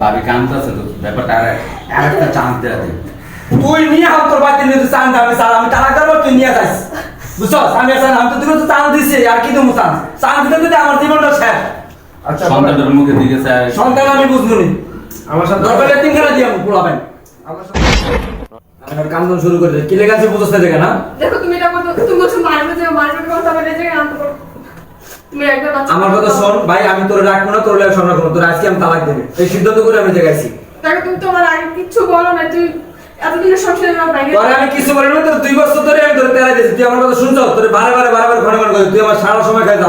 ভাবি কামতেছে তো ব্যাপারটা আর একটা চান্স দেওয়া দে তুই নিয়ে হাত তোর বাড়িতে নিয়ে চান আমি স্যার আমি তালাক দেবো তুই নিয়ে যাস। বুঝছস আমি চান আমি তো তোকে তো চান দিছি আর কি দেবো চান চান দিতে দিতে আমার জীবনটা শেষ। আচ্ছা সন্তানের মুখে দিকে চায় সন্তান আমি বুঝব নি। আমার সাথে দরকারে তিনখানা দিয়ে আমি পুরাবেন আমার সাথে কান্দন শুরু করে কি লেগে আছে বুঝতে দেখে না? দেখো তুমি এটা করছ তুমি বলছো মারবে যে মারবে কথা বলে যে আনতে পারো তুমি একটা বাচ্চা আমার কথা শোন ভাই আমি তোর রাখব না তোর লেগে শোনা করব তোর আজকে আমি তালাক দেবে। এই সিদ্ধান্ত করে আমি জায়গাইছি দেখো তুমি তোমার আগে কিচ্ছু বলো না তুই এতদিনের সংসারে আমার বাইরে তোর আমি কিছু বলি না তোর দুই বছর ধরে আমি তোর তেলাই দিয়েছি। তুই আমার কথা শুনছ? তোর বারে বারে বারে বারে ঘন ঘন করে তুই আমার সারা সময় খাই তুই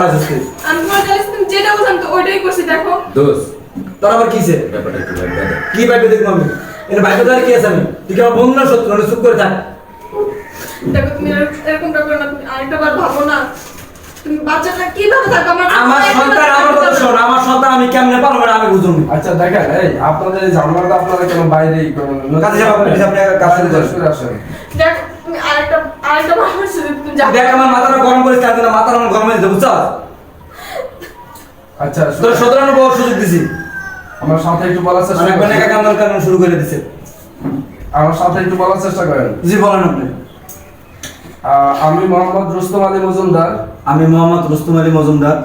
আমি তোমার জানিস তুমি যেটা তো ওইটাই করছি দেখো। দোষ তোর আবার কিসে। কি ভাইবে দেখব আমি? এর ভাইবে তো আর কি আছে আমি? তুই কি আমার বন্ধু না সত্য না চুপ করে থাক। দেখো তুমি এর- এরকমটা করো না তুমি আরেকটা বার ভাবো না। বাচ্চাটা কীভাবে থাকবে? আমার আমার সন্তান আমার কথা শোন আমার সন্তান আমি কেমনে পারব না আমি বুঝুন। আচ্ছা দেখেন এই আপনাদের এই ঝামেলাটা আপনারা কেন আপনি আসেন। দেখ আরেকটা আরেকটা দেখ আমার মাথাটা গরম মাথাটা গরম হয়ে আচ্ছা তোর সতেরো বড় সুযোগ দিছি। আমার সাথে একটু বলার চেষ্টা অনেক করেন। শুরু করে দিছে। আমার সাথে একটু বলার চেষ্টা করেন। জি বলেন আপনি। আমি মোহাম্মদ রুস্তম আলী মজুমদার। আমি মোহাম্মদ রুস্তুম আলী মজুমদার।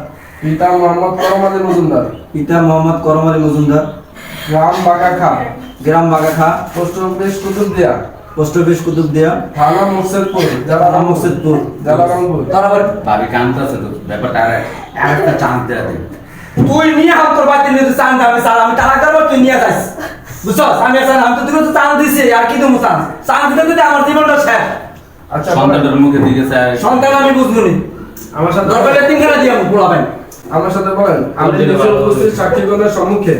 পিতা মোহাম্মদ করম আলী মজুমদার। পিতা মোহাম্মদ করম আলী মজুমদার। গ্রাম বাগাখা। গ্রাম Bagakha. Post office Kutubdia. Post office Kutubdia. থানা মুকসেদপুর জেলা থানা মুকসেদপুর। জেলা রংপুর। তার আবার ভাবি কামতেছে তো ব্যাপারটা আর একটা চান্স দেওয়া দে তুই নিয়ে হাত তোর বাড়িতে নিয়ে চান আমি স্যার আমি তালাক দেবো তুই নিয়ে যাস। বুঝছস? আমি আমি তো তোকে তো চান দিছি আর কি দেবো চান চান দিতে দিতে আমার জীবনটা শেষ। আচ্ছা সন্তানের মুখে দিকে চায়। সন্তান আমি বুঝব নি আমার সাথে দরকারে তিনখানা দিয়ে আমি পুরাবেন আমার সাথে বলেন আমি নিজে উপস্থিত সাক্ষীগণের সম্মুখে।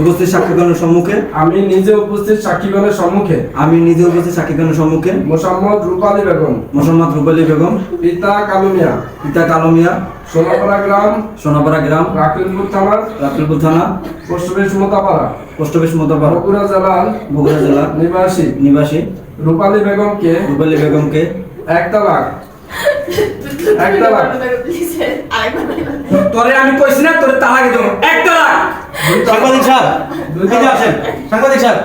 উপস্থিত সাক্ষীগণের সম্মুখে? আমি নিজে উপস্থিত সাক্ষীগণের সম্মুখে। আমি নিজে উপস্থিত সাক্ষীগণের সম্মুখে? মোসাম্মদ রূপালী বেগম। মোসাম্মদ রুবালি বেগম? পিতা কালুমিয়া। পিতা কালমিয়া? সোনাপাড়া গ্রাম। সোনাপাড়া গ্রাম? রাকিলপুর থানার রাতুলপুর থানা? Post office Motapara. Post office Motapara. Bogura জেলার বগুড়া জেলা নিবাসী। নিবাসী। রূপালী বেগমকে রুবালি বেগমকে এক তালাক। বার। প্লিজ তোরে আমি কইছি না তোরে তালাক দেবো। এক তালাক। সাংবাদিক সাহেব দুই আসেন সাংবাদিক সাহেব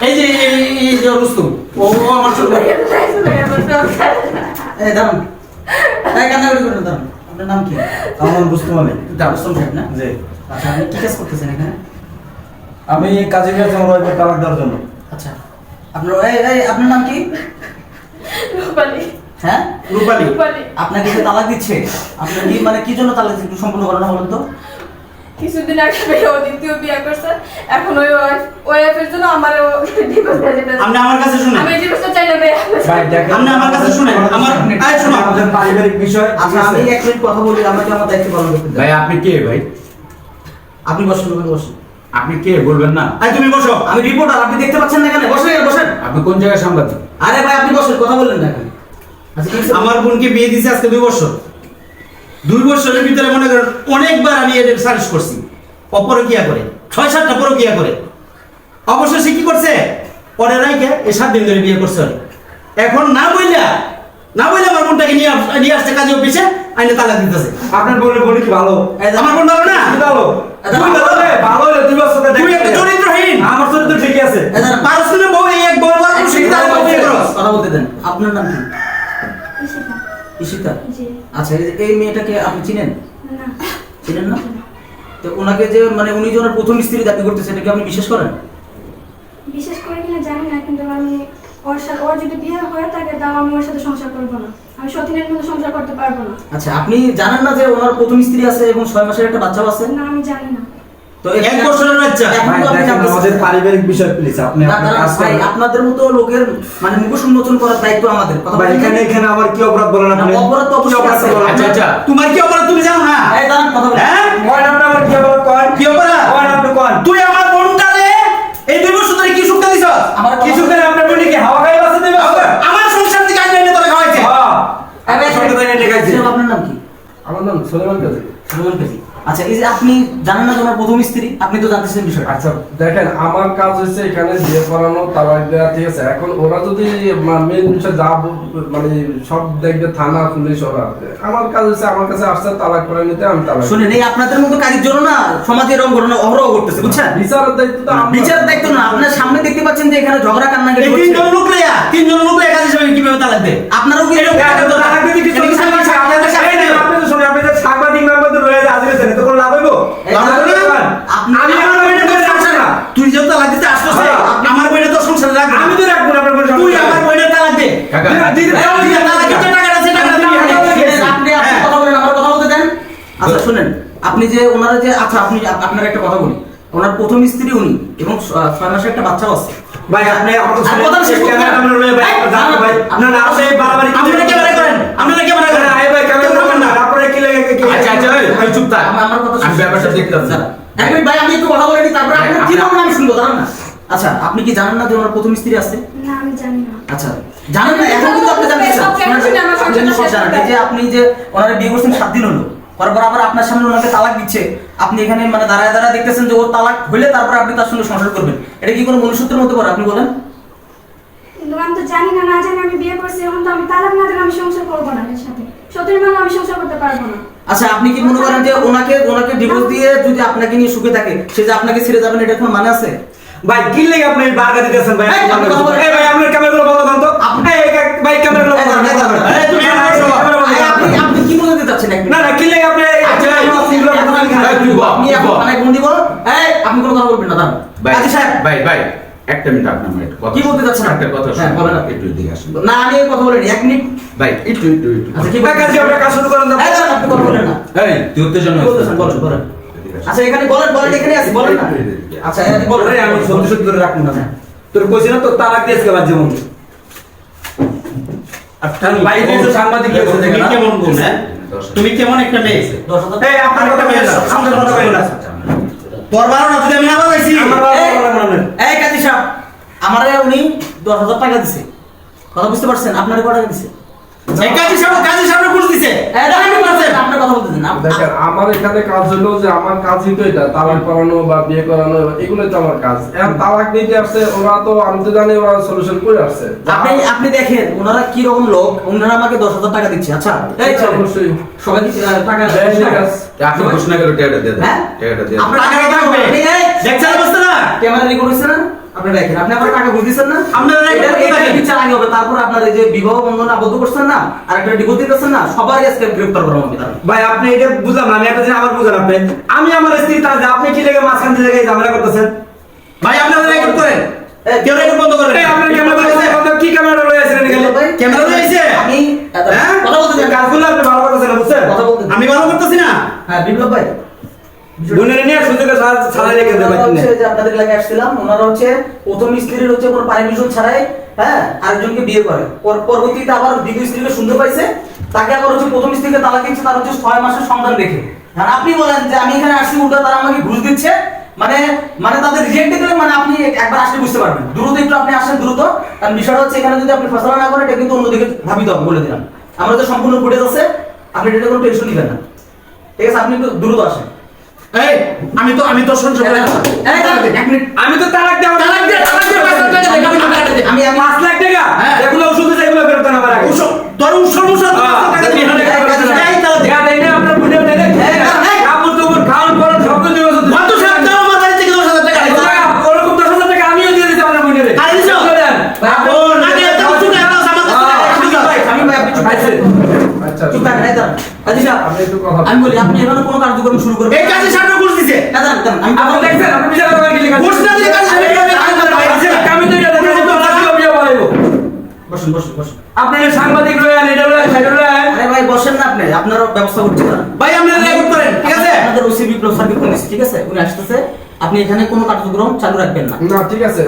এই যে এই- যে রুস্তম ও আমার ছোট এই দাঁড়ান। এই কান্নাকাটি করবেন দাঁড়ান। আপনার নাম কি? আমার রুস্তম আলী। রুস্তম সাহেব না? জি। আচ্ছা আপনি কি কাজ করতেছেন এখানে? আমি কাজে গিয়েছি আমার তালাক দেওয়ার জন্য। আচ্ছা। আপনার এই আপনার নাম কি? রূপালী। হ্যাঁ? রূপালী। রূপালী। আপনাকে যে তালাক দিচ্ছে? আপনার কি মানে কি জন্য তালাক দিচ্ছে? একটু সম্পূর্ণ করেন না বলেন তো। কিছুদিন আগে ও দ্বিতীয় বিয়ে করছে। এখন ওই ওয়াইফের জন্য আমার ডিভোর্স দিয়ে দিতে আপনি আমার কাছে শুনেন। আমি ডিভোর্সটা চাই না ভাই আপনি আমার কাছে শুনেন। আমার এই শোনো আমাদের পারিবারিক বিষয় আচ্ছা আমি এক মিনিট কথা বলি আমাকে আমার দায়িত্ব পালন করতে দেন ভাই আপনি কে ভাই? আপনি বসুন বসুন। আপনি কে বলবেন না? আরে তুমি বসো আমি রিপোর্টার আপনি দেখতে পাচ্ছেন না কেন বসেন বসেন আপনি কোন জায়গায় সাংবাদিক? আরে ভাই আপনি বসেন কথা বলেন না আচ্ছা আমার বোনকে বিয়ে দিয়েছে আজকে দুই বছর। দুই বছরের ভিতরে মনে করেন অনেকবার আমি এদের সার্ভিস করছি। অপরকিয়া করে ছয় সাতটা পরকিয়া করে। অবশেষে কি করছে? পরে রাইকে এই সাত দিন ধরে বিয়ে করছে এখন না বইলা না বইলা আমার বোনটাকে নিয়ে নিয়ে আসছে কাজে অফিসে আইনে তালা দিতেছে। আপনার বলে বলি কি ভালো? আমার বোন ভালো না? ভালো? তুই ভালো রে, ভালো। রে, বছর ধরে তুই একটা চরিত্রহীন। আমার চরিত্র ঠিকই আছে। পারস্পরিক বউ এই এক আর। কথা বলতে দেন। আপনার নাম কি? ঈশিতা। জি। আচ্ছা এই মেয়েটাকে আপনি চিনেন? না। চিনেন না? তো ওনাকে যে মানে উনি যে ওনার প্রথম স্ত্রী দাবি করতেছে এটা কি আপনি বিশ্বাস করেন? বিশেষ করে কিনা জানি না ওর সাথে ওর যদি বিয়ে হয়ে থাকে তাও আমি ওর সাথে সংসার করব না। আমি সতীনের মধ্যে সংসার করতে পারব না। আচ্ছা আপনি জানেন না যে ওনার প্রথম স্ত্রী আছে এবং ছয় মাসের একটা বাচ্চাও আছে? না আমি জানি না। তো এক বছরের বাচ্চা। আমাদের পারিবারিক বিষয় প্লিজ আপনি আপনাদের মতো লোকের মানে মুখোশ উন্মোচন করার দায়িত্ব আমাদের। এখানে এখানে আমার কি অপরাধ বলেন আপনি? অপরাধ তো অপরাধ আচ্ছা আচ্ছা। তোমার কি অপরাধ তুমি জানো না এই দাঁড়ান কথা বলেন হ্যাঁ কয় নামটা আমার কি অপরাধ কয় কি অপরাধ কয় নামটা কয় তুই আমার বোনটারে এই দুই বছর ধরে কি সুখটা দিছ আমার কিছু করে আপনার বলি কি হাওয়া খাই আছে দিবে আমার সংসার থেকে আইনে এনে তোরা খাওয়াইছে হ্যাঁ এই ভাই, সঙ্গে তো এনে লেখাইছে। ছেলে, আপনার নাম কি আমার নাম সোলেমান কাজী সুমন কাজী আচ্ছা এই যে আপনি জানেন না ওনার প্রথম স্ত্রী আপনি তো জানতেছেন বিষয়টা। আচ্ছা দেখেন আমার কাজ হচ্ছে এখানে বিয়ে করানো তালাক দেওয়া ঠিক আছে? এখন ওরা যদি মেন বিষয় যা মানে সব দেখবে থানা পুলিশ ওরা। আমার কাজ হচ্ছে আমার কাছে আসছে তালাক করে নিতে আমি তালাক শুনেন এই আপনাদের মতো কাজের জন্য না সমাজে এরকম ঘটনা অহরহ করতেছে বুঝছেন? বিচারের দায়িত্ব তো আমার। বিচার দায়িত্ব না আপনার সামনে দেখতে পাচ্ছেন যে এখানে ঝগড়া এই হচ্ছে। তিনজন লোক লইয়া তিনজন লোক কাজী সাহেব কীভাবে তালাক দেয়? আপনারও কি এরকম তালাক দিতে কিছু আপনাদের সামনে তুই যেহেতু তালাক দিতে আসছিস হ্যাঁ। আমার বইটা সংসারে আমি তো রাখব না তুই আমার বইটা তালাক দে। আচ্ছা শুনেন আপনি যে ওনারা যে আচ্ছা আপনি আপ- আপনার একটা কথা বলি। ওনার প্রথম স্ত্রী উনি এবং ছয় মাসের একটা বাচ্চাও আছে। ভাই আপনি আমার কথা শেষ করতে ভাই না না আপনি এই বাড়াবাড়ি কি আপনারা করেন। আপনারা করেন না, এই ভাই ক্যামেরা করবেন না আপনারা আচ্ছা আচ্ছা ওই, ওই চুপ থাক। আমার আমার কথা আমি ব্যাপারটা দেখতে পাচ্ছি। এক মিনিট ভাই আমি একটু কথা বলে নিই তারপরে আপনি কি বলবেন? আমি শুনব দাঁড়ান না? আচ্ছা আপনি কি জানেন না যে ওনার প্রথম স্ত্রী আছে? না আমি জানি না। আচ্ছা জানেন না? এখন কিন্তু আপনি জানেন, যে আপনি যে ওনার বিয়ে করছেন সাত দিন হলো। তারপর আবার আপনার সামনে ওনাকে তালাক দিচ্ছে। আপনি এখানে মানে দাঁড়ায় দাঁড়ায় দেখতেছেন যে ওর তালাক হইলে তারপর আপনি তার সঙ্গে সংসার করবেন। এটা কি কোনো মনুষ্যত্বের মধ্যে পড়ে আপনি বলেন? আমি তো জানি না না জানি আমি বিয়ে করছি এখন তো আমি তালাক না দিলে আমি সংসার করব না এর সাথে। সত্যি মানে আমি সংসার করতে পারব না। আচ্ছা আপনি কি মনে করেন যে ওনাকে ওনাকে ডিভোর্স দিয়ে যদি আপনাকে নিয়ে সুখে থাকে সে যে আপনাকে ছেড়ে যাবেন এটা কোনো মানে আছে? ভাই কি লাগে আপনি বারগা দিতেছেন ভাই? এই, আপনি ভাই আপনার ক্যামেরাগুলো বন্ধ করেন তো। আপনি- ভাই ক্যামেরাগুলো বন্ধ করেন আপনি আপনি কি বোঝাতে চাচ্ছেন এক না না কি লাগে আপনি এই- আচ্ছা, আপনি এখন বলো। এই আপনি কোনো কথা বলবেন না দাঁড়ান। ভাই কাজী সাহেব ভাই ভাই একটা মিনিট মিনিট কথা কি বলতে চাচ্ছেন একটা কথা হ্যাঁ, বলেন আপনি। একটু এদিকে আসুন। না আমি কথা বলিনি এক মিনিট। ভাই একটু একটু একটু। আচ্ছা কি ভাই, কাজী, আপনার কাজ শুরু করেন আপনি কথা বলেন না। এই তুই উত্তেজনা কি বলতেছেন বলেন বলেন। আচ্ছা এখানে বলেন বলেন এখানে আছে বলেন না। আচ্ছা এখানে বলেন। আরে, আমি সত্যি সত্যি ধরে রাখব না। তোর কইছি না তো তালাক দিয়েছে কেবার জীবন। আর ভাই এই যে সাংবাদিক কেমন হ্যাঁ? তুমি কেমন একটা মেয়ে? এই আপনার কথা বলেন না আপনার কথা বলেন। না তোর বারো না যদি আমি না আমার এই, কাজী সাহেব আমারে উনি দশ হাজার টাকা দিছে। কথা বুঝতে পারছেন? আপনার কত টাকা দিছে? আমার এখানে কাজ হলো যে আমার কাজই তো এটা তালাক করানো বা বিয়ে করানো এগুলোই তো আমার কাজ। এখন তালাক নিতে আসছে ওরা তো আমি তো জানি ওরা সলিউশন করে আসছে। আপনি আপনি দেখেন ওনারা কি রকম লোক ওনারা আমাকে দশ হাজার টাকা দিচ্ছে। আচ্ছা এই অবশ্যই। সবাই টাকা দেয়। আপনি ঘোষণা করে টেয়াটা দিয়ে দেন। হ্যাঁ? দিয়ে দেন। আপনার টাকা টাকা দিতে হবে। আপনি এই, দেখছেন অবস্থা? না? ক্যামেরা রেকর্ড হচ্ছে না? আপনি দেখেন আপনি আমার টাকা বুঝ দিচ্ছেন না? আপনারা record এটা- এটা দেখেন। বিচার আগে হবে। তারপর আপনার এই যে বিবাহ বন্ধনে আবদ্ধ করছেন না আর একটা ডিভোর্স দিতেছেন না সবারই আজকে গ্রেফতার করা হবে ভাই আপনি এটা বুঝলাম না আমি একটা জিনিস আবার বুঝলাম আপনি আমি আমার স্ত্রী তার আপনি কি লেগে মাঝখান থেকে ঝামেলা করতেছেন। ভাই আপনারা রেকর্ড করেন। কেউ রেকর্ড বন্ধ করেন আপনার ক্যামেরা বন্ধ কি ক্যামেরা রয়ে আছেন এখানে? ক্যামেরা রয়েছে আমি হ্যাঁ? কথা বলতে কাজগুলো আপনি ভালো করতেছেন বুঝছেন? আমি ভালো করতেছি না? হ্যাঁ বিপ্লব ভাই। বোনের নিয়ে সুযোগে ছাড়াই রেখে দেবেন যে আপনাদের এলাকায় আসছিলাম ওনারা হচ্ছে প্রথম স্ত্রীর হচ্ছে কোনো পারমিশন ছাড়াই হ্যাঁ আরেকজনকে বিয়ে করে। পর- পরবর্তীতে আবার দ্বিতীয় স্ত্রীকে সুন্দর পাইছে তাকে আবার হচ্ছে প্রথম স্ত্রীকে তালাক দিচ্ছে তার হচ্ছে ছয় মাসের সন্তান রেখে। আর আপনি বলেন যে আমি এখানে আসছি উল্টা তারা আমাকে ঘুষ দিচ্ছে মানে মানে তাদের রিজেক্ট দিলে মানে আপনি একবার আসলে বুঝতে পারবেন। দ্রুত একটু আপনি আসেন দ্রুত। কারণ বিষয়টা হচ্ছে এখানে যদি আপনি ফসলা না করেন এটা কিন্তু অন্যদিকে ভাবিতে হবে বলে দিলাম। আমরা তো সম্পূর্ণ ফুটেজ আছে আপনি এটা কোনো টেনশন নিবেন না। ঠিক আছে আপনি একটু দ্রুত আসেন। এই আমি তো আমি তো শুনছি আমি তো তালাক দেব তালাক দে তালাক দে আমি টাকা দিই। আমি আমি পাঁচ লাখ টাকা হ্যাঁ। এগুলো ওষুধ আছে ফেরত আগে। উৎসব তোর পাঁচ লাখ টাকা দিয়ে হবে। এই তাহলে দে। টাকা দেয় না আপনার বুঝে দেয় কাপড় চোপড় খাওয়ান পড়ান সব কিছু ওষুধ কত সাত দাও আমার বাড়ি থেকে দশ হাজার টাকা দিছে। ওরকম দশ হাজার টাকা আমিও দিয়ে দিতে আপনার বুঝে আর দিছো? ও, না দিয়ে তো কিছু না, দাও, আমার কাছে টাকা আমি দিছো। ভাই, আমি ভাই, আপনি চুপ থাকেন। আচ্ছা চুপ থাকেন, এই দাঁড়ান। কাজী সাহেব, আমি বলি আপনি এখানে কোনো কার্যক্রম শুরু করবেন এই কাজী সাহেব ঘুষ দিছে। আপনি দেখছেন আপনি বিচার করবেন কি লিখা ঘুষ না দিলে কাজী সাহেব কীভাবে কাজ করবে? আমি তো এটা দেখেছি তো তাকিয়ে বিয়ে বলাইবো বসুন বসুন বসুন। আপনি সাংবাদিক রয়েন এটা রয়েন সেটা রয়েন আরে ভাই বসেন না আপনি আপনারও ব্যবস্থা করছি না ভাই আপনারা রেকর্ড করেন ঠিক আছে? আপনাদের ওসি বিপ্লব স্যারকে ফোন ঠিক আছে? উনি আসতেছে আপনি এখানে কোনো কার্যক্রম চালু রাখবেন না। না ঠিক আছে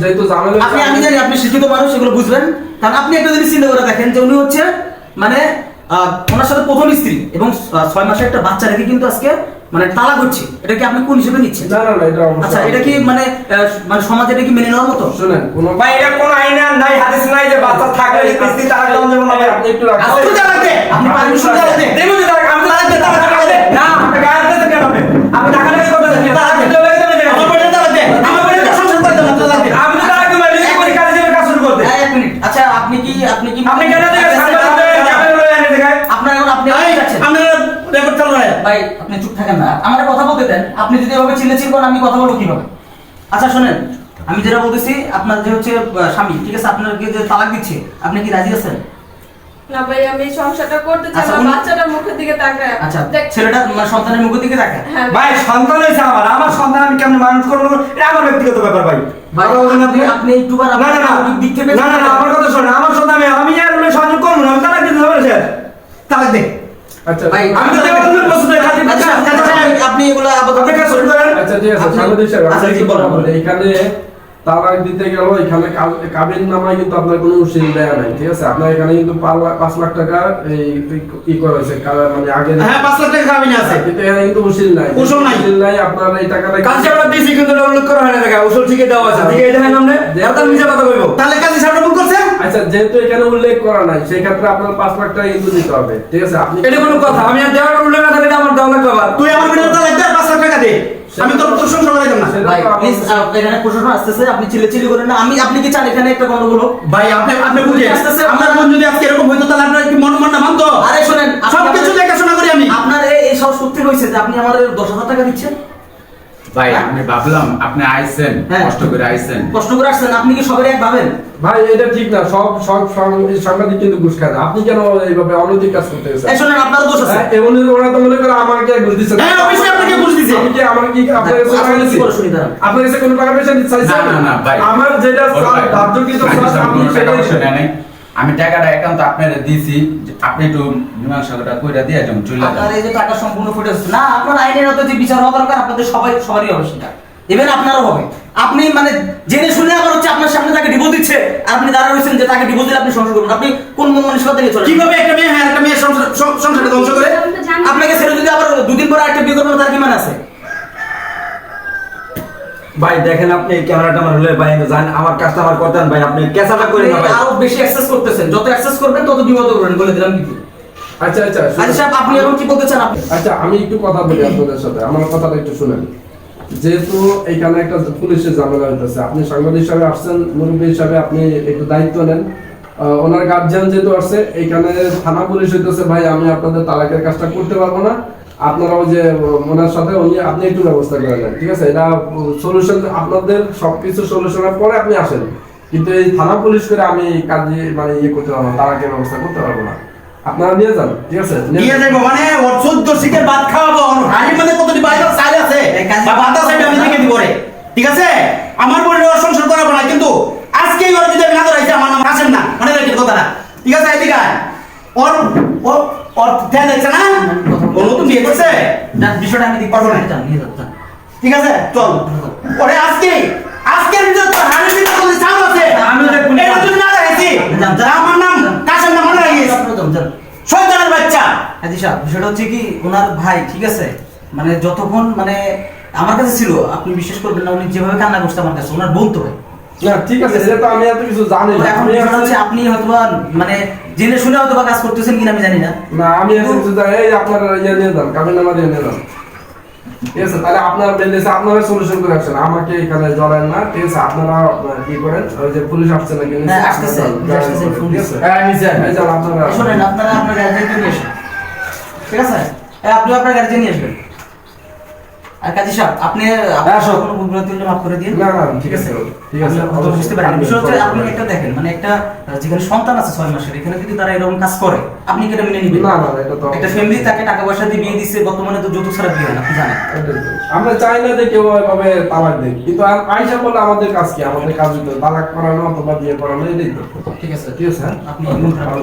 যেহেতু আপনি আমি জানি আপনি শিক্ষিত মানুষ এগুলো বুঝবেন। কারণ আপনি একটা জিনিস চিন্তা করে দেখেন যে উনি হচ্ছে মানে ওনার সাথে প্রথম স্ত্রী এবং ছয় মাসের একটা বাচ্চা রেখে কিন্তু আজকে মানে তালাক হচ্ছে এটা কি আপনি কোন হিসেবে নিচ্ছেন? না না না এটা আচ্ছা এটা কি মানে মানে সমাজে এটা কি মেনে নেওয়ার মতো? শুনেন কোনো ভাই এটা কোন আইন নাই হাদিস নাই যে বাচ্চা থাকলে স্ত্রী তালাক দেওয়া যাবে না ভাই আপনি একটু রাখেন। আপনি তালাক দে। আপনি পারমিশন দেওয়া হচ্ছে দেবো যে তালাক আমি তালাক দিয়ে তালাক না আপনি গায়ে দিতে কেন আপনি আপনি টাকা লাগে কত দেন তালাক দিতে হবে কেন আমার বাড়িতে তালাক দে আমার বাড়িতে সংসার করে দেন তালাক দে আপনি তো তালাক দেবেন নিজে করে কাজ হিসেবে কাজ শুরু করতে হ্যাঁ, এক মিনিট আচ্ছা আপনি কি আপনি কি আপনি কেন থেকে সাংবাদিকদের ক্যামেরা লয়ে আনে দেখায় আপনার এখন আপনি এই, যাচ্ছেন আপনারা রেকর্ড চালু রাখেন ভাই আপনি চুপ থাকেন না আমার দেন। আপনি যদি এভাবে চিল্লে চিল করেন আমি কথা বলব কীভাবে? আচ্ছা শোনেন আমি যেটা বলতেছি আপনার যে হচ্ছে স্বামী ঠিক আছে? আপনাকে যে তালাক দিচ্ছে আপনি কি রাজি আছেন? না ভাই আমি সংসারটা করতে চাই আচ্ছা, আমার বাচ্চাটার মুখের দিকে তাকায়। আচ্ছা ছেলেটা সন্তানের মুখের দিকে তাকায়? হ্যাঁ ভাই। সন্তান হয়েছে আমার। আমার সন্তান আমি কেমন মানুষ করব? এটা আমার ব্যক্তিগত ব্যাপার ভাই। আপনি আপনি একটুবার না না না। দিক থেকে না না না আমার কথা শোনো আমার সন্তান আমি আমি আর ওগুলো সহযোগ করব না। তালাক দিতে হবে স্যার। তালাক দে। আচ্ছা ভাই, আমি তো দেওয়ার জন্য প্রস্তুত হয়ে খালি আচ্ছা, আচ্ছা আচ্ছা, আপনি এগুলো আপাতত আচ্ছা ঠিক আছে আচ্ছা, আপনি কি বলুন, এখানে তালাক দিতে গেল এখানে কাবিন নামায় কিন্তু আপনার কোনো দেয়া নাই ঠিক আছে? আপনার এখানে কিন্তু পাঁচ লাখ- টাকা এই করা হয়েছে মানে আগে হ্যাঁ পাঁচ লাখ টাকা খাবিনি আছে। কিন্তু এখানে কিন্তু নাই। নাই। নাই আপনার এই টাকাটা কাজ দিয়েছি কিন্তু উল্লেখ করা হয় না উসুল ঠিকই দেওয়া আছে। ঠিক এটা না আমরা? মিশে কথা কইবো। তাহলে কাজী সাহেব ভুল করছেন আচ্ছা যেহেতু এখানে উল্লেখ করা নাই সেই ক্ষেত্রে আপনার পাঁচ লাখ টাকা কিন্তু দিতে হবে ঠিক আছে? আপনি এটা কোনো কথা আমি আর দেওয়ার উল্লেখ না থাকলে আমার দেওয়া লাগবে তুই আমার বিরুদ্ধে তালাক দে পাঁচ লাখ টাকা দে। আমি তো প্রশংসা দেব না। ভাই প্লিজ এখানে প্রশাসন আসতেছে আপনি চিল্লে চিল্লি করেন না। আমি আপনি কি চান এখানে একটা গন্ডগোল হোক ভাই আপনি আপনি বুঝে আসতেছে আপনার আমার মন যদি আজকে এরকম হইতো তাহলে আপনার কি মন মন না মানতো? আরে শুনেন আপনি সব কিছু দেখাশোনা করি আমি। আপনার এই- সব সত্যি হইছে যে আপনি আমাদের দশ হাজার টাকা দিচ্ছেন? ভাই আমি ভাবলাম আপনি আইছেন হ্যাঁ। কষ্ট করে আইছেন কষ্ট করে আসছেন আপনি কি সবাই এক ভাবেন ভাই এটা ঠিক না সব সব সাংবাদিক কিন্তু ঘুষ খায় আপনি কেন এইভাবে অনৈতিক কাজ করতে গেছেন এই শোনেন আপনার দোষ আছে হ্যাঁ, এবং ওরা তো মনে করে আমাকে ঘুষ দিচ্ছে হ্যাঁ, অবশ্যই আপনাকে ঘুষ দিছে। আমি কি আমার কি আপনার কাছে টাকা নিছি? শুনি দাঁড়ান। আপনার কাছে কোনো টাকা পয়সা চাইছে না, না, না, ভাই। আমার যেটা বড় ভাই, আমি পয়সা নেয় নাই। আমি টাকাটা একান্ত আপনার দিয়েছি আপনি একটু মীমাংসাটা কইরা দিয়ে যাবেন চলে আপনার এই যে টাকা সম্পূর্ণ ফুটে আসছে না আপনার আইনের মতো যে বিচার হওয়া দরকার আপনাদের সবাই সবারই হবে সেটা। ইভেন আপনারও হবে। আপনি মানে জেনে শুনে আবার হচ্ছে আপনার সামনে তাকে ডিভোর্স দিচ্ছে আর আপনি দাঁড়া রয়েছেন যে তাকে ডিভোর্স দিলে আপনি সংসার করবেন আপনি কোন মন মানসিকতা নিয়ে চলেন? কীভাবে একটা মেয়ে হ্যাঁ একটা মেয়ে সংসার সংসারটা ধ্বংস করে? আপনাকে ছেড়ে যদি আবার দুদিন পরে একটা বিয়ে করবেন তার কি মানে আছে ভাই দেখেন আপনি ক্যামেরাটা আমার হলে ভাই জান আমার কাজটা আমার করতেন ভাই আপনি কেসাটা করে না ভাই। আরও বেশি অ্যাক্সেস করতেছেন। যত অ্যাক্সেস করবেন তত বিপদ করবেন বলে দিলাম কিন্তু। আচ্ছা আচ্ছা আচ্ছা। আপনি এখন কি বলতে চান? আপনি আচ্ছা আমি একটু কথা বলি আপনাদের সাথে। আমার কথাটা একটু শুনেন। যেহেতু এখানে একটা পুলিশের ঝামেলা হইতেছে আপনি সাংবাদিক হিসাবে আসছেন মুরব্বী হিসাবে আপনি একটু দায়িত্ব নেন। আহ, ওনার গার্জিয়ান যেহেতু আসছে এখানে থানা পুলিশ হইতেছে ভাই আমি আপনাদের তালাকের কাজটা করতে পারব না। আপনারাও যে আহ, ওনার সাথে উনি আপনি একটু ব্যবস্থা করে নেন ঠিক আছে? এটা সলিউশন আপনাদের সবকিছু সলিউশনের পরে আপনি আসেন। কিন্তু এই থানা পুলিশ করে আমি কাজে মানে ইয়ে করতে পারব না তালাকের ব্যবস্থা করতে পারব না। আপনারা নিয়ে যান ঠিক আছে? নিয়ে যাব মানে ওর চোদ্দ শিখের ভাত খাওয়াবো। হাড়ির মধ্যে কতটি বাইরের সাইড আছে। বা ভাত আছে আমি দেখে দিব রে। ঠিক আছে? আমার বোনের ওর সংসার করাবো না কিন্তু আজকে ওর যদি আমি না ধরাইছি আমার নাম আসেন না। মনে রাখেন কথাটা। ঠিক আছে এদিকে ওর ও ওর ধ্যান দেখছে না? বিয়ে করছে? যান, বিষয়টা আমি না। যান, নিয়ে যান। ঠিক আছে? চল। ওরে আজকে? তোর ভিতরে কোনো চাপ আছে। আমি দেখব না। এটা না। আমার নাম কাশেম না মনে রাখিস। শয়তানের বাচ্চা। হাজি সাহেব বিষয়টা হচ্ছে কি ওনার ভাই ঠিক আছে? মানে যতক্ষণ মানে আমার কাছে ছিল আপনি বিশ্বাস করবেন না উনি যেভাবে কান্না করছে আমার কাছে ওনার বোন তো ভাই। না ঠিক আছে তো আমি এত কিছু জানি না। এখন বিষয়টা হচ্ছে আপনি হয়তো মানে জেনে শুনে হয়তো কাজ করতেছেন কিনা আমি জানি না। না আমি এত কিছু জানি এই আপনার ইয়ে নিয়ে যান কাবিন নামা দিয়ে নিয়ে যান। ঠিক আছে তাহলে আপনার বেঁধেছে আপনারা সলিউশন করে রাখছেন আমাকে এখানে জড়ান না ঠিক আছে আপনারা কি করেন? ওই যে পুলিশ আসছে নাকি নিচে, হ্যাঁ, আসতেছে, আপনারা আসতেছে, ঠিক আছে। হ্যাঁ নিচে এই আপনারা শোনেন আপনারা আপনার গার্জেনকে নিয়ে আসেন। ঠিক আছে? আপনি আপনার গার্জেন নিয়ে আসবেন। আর কাজী সাহেব আপনি আপনার আসো। কোনো ভুল ভ্রান্তি হলে মাফ করে দিন না না ঠিক আছে। ঠিক আছে আপনি বুঝতে পারেন। বিষয় হচ্ছে আপনি একটা দেখেন মানে একটা যেখানে সন্তান আছে ছয় মাসের এখানে যদি তারা এরকম কাজ করে আপনি কি এটা মেনে নিবেন? না না এটা তো একটা ফ্যামিলি তাকে টাকা পয়সা দিয়ে বিয়ে দিচ্ছে বর্তমানে তো যৌতুক ছাড়া বিয়ে হয় না আপনি জানেন। আমরা চাই না যে কেউ এভাবে তালাক দেয় কিন্তু আইসা বলে আমাদের কাজ কি? আমাদের কাজ হতো তালাক করানো অথবা বিয়ে করানো এটাই তো। ঠিক আছে। ঠিক আছে হ্যাঁ? আপনি মন খারাপ।